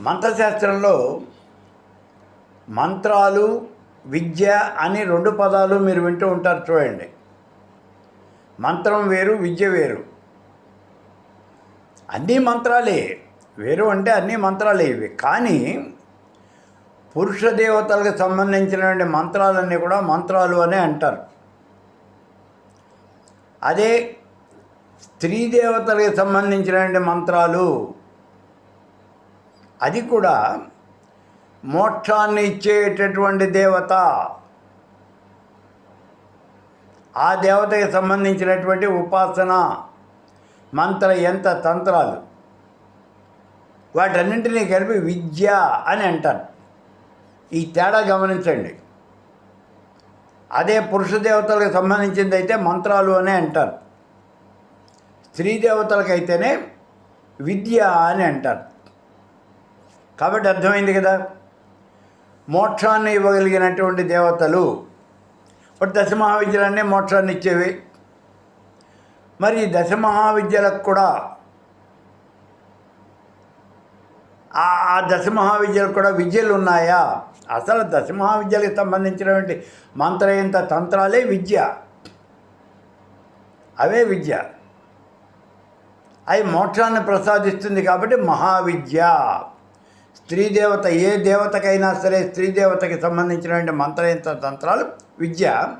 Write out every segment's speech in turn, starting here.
మంత్రశాస్త్రంలో మంత్రాలు విద్య అని రెండు పదాలు మీరు వింటూ ఉంటారు చూడండి. మంత్రం వేరు విద్య వేరు. అన్నీ మంత్రాలే. వేరు అంటే అన్నీ మంత్రాలే ఇవి. కానీ పురుష దేవతలకు సంబంధించినటువంటి మంత్రాలన్నీ కూడా మంత్రాలు అనే అంటారు. అదే స్త్రీ దేవతలకు సంబంధించినటువంటి మంత్రాలు అది కూడా మోక్షాన్ని ఇచ్చేటటువంటి దేవత. ఆ దేవతకి సంబంధించినటువంటి ఉపాసన మంత్ర ఎంత తంత్రాలు. వాటన్నింటినీ కలిపి విద్య అని అంటారు. ఈ తేడా గమనించండి. అదే పురుష దేవతలకు సంబంధించింది అయితే మంత్రాలు అనే అంటారు. స్త్రీ దేవతలకైతేనే విద్య అని అంటారు. కాబట్టి అర్థమైంది కదా? మోక్షాన్ని ఇవ్వగలిగినటువంటి దేవతలు ఇప్పుడు దశ మహావిద్యలన్నీ మోక్షాన్ని ఇచ్చేవి. మరి దశ మహావిద్యలకు కూడా ఆ ఆ దశ మహావిద్యలకు కూడా విద్యలు ఉన్నాయా? అసలు దశ మహావిద్యలకు సంబంధించినటువంటి మంత్రయంత తంత్రాలే విద్య. అవే విద్య. అవి మోక్షాన్ని ప్రసాదిస్తుంది కాబట్టి మహావిద్య. స్త్రీ దేవత ఏ దేవతకైనా సరే స్త్రీ దేవతకి సంబంధించినటువంటి మంత్రయంత్ర తంత్రాలు విద్య.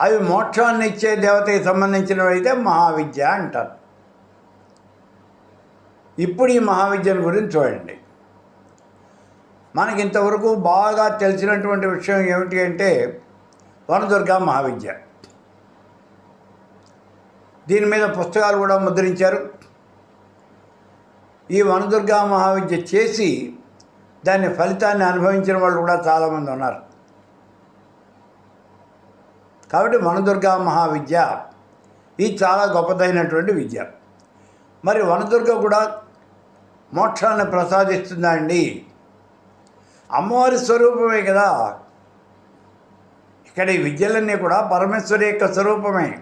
అవి మోక్షాన్ని ఇచ్చే దేవతకి సంబంధించినవైతే మహావిద్య అంటారు. ఇప్పుడు ఈ మహావిద్యను గురించి చూడండి. మనకి ఇంతవరకు బాగా తెలిసినటువంటి విషయం ఏమిటి అంటే వనదుర్గా మహావిద్య. దీని మీద పుస్తకాలు కూడా ముద్రించారు. ఈ వనదుర్గా మహావిద్య చేసి దాని ఫలితాన్ని అనుభవించిన వాళ్ళు కూడా చాలామంది ఉన్నారు. కాబట్టి వనదుర్గా మహావిద్య ఇది చాలా గొప్పదైనటువంటి విద్య. మరి వనదుర్గ కూడా మోక్షాన్ని ప్రసాదిస్తుందా అండి అమ్మవారి స్వరూపమే కదా. ఇక్కడ ఈ విద్యలన్నీ కూడా పరమేశ్వరి యొక్క స్వరూపమే.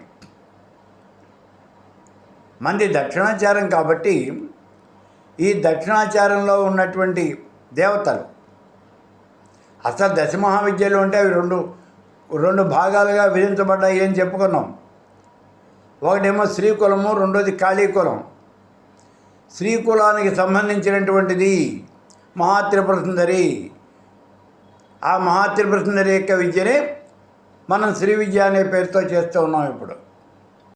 మంది దక్షిణాచారం కాబట్టి ఈ దక్షిణాచారంలో ఉన్నటువంటి దేవతలు. అసలు దశ మహావిద్యలు అంటే అవి రెండు రెండు భాగాలుగా విధించబడ్డాయి అని చెప్పుకున్నాం. ఒకటేమో శ్రీకులము రెండోది కాళీకులం. శ్రీకులానికి సంబంధించినటువంటిది మహాత్రిపుర సుందరి ఆ మహాత్రిపుర సుందరి యొక్క విద్యనే మనం శ్రీ విద్య అనే పేరుతో చేస్తూ ఉన్నాం ఇప్పుడు.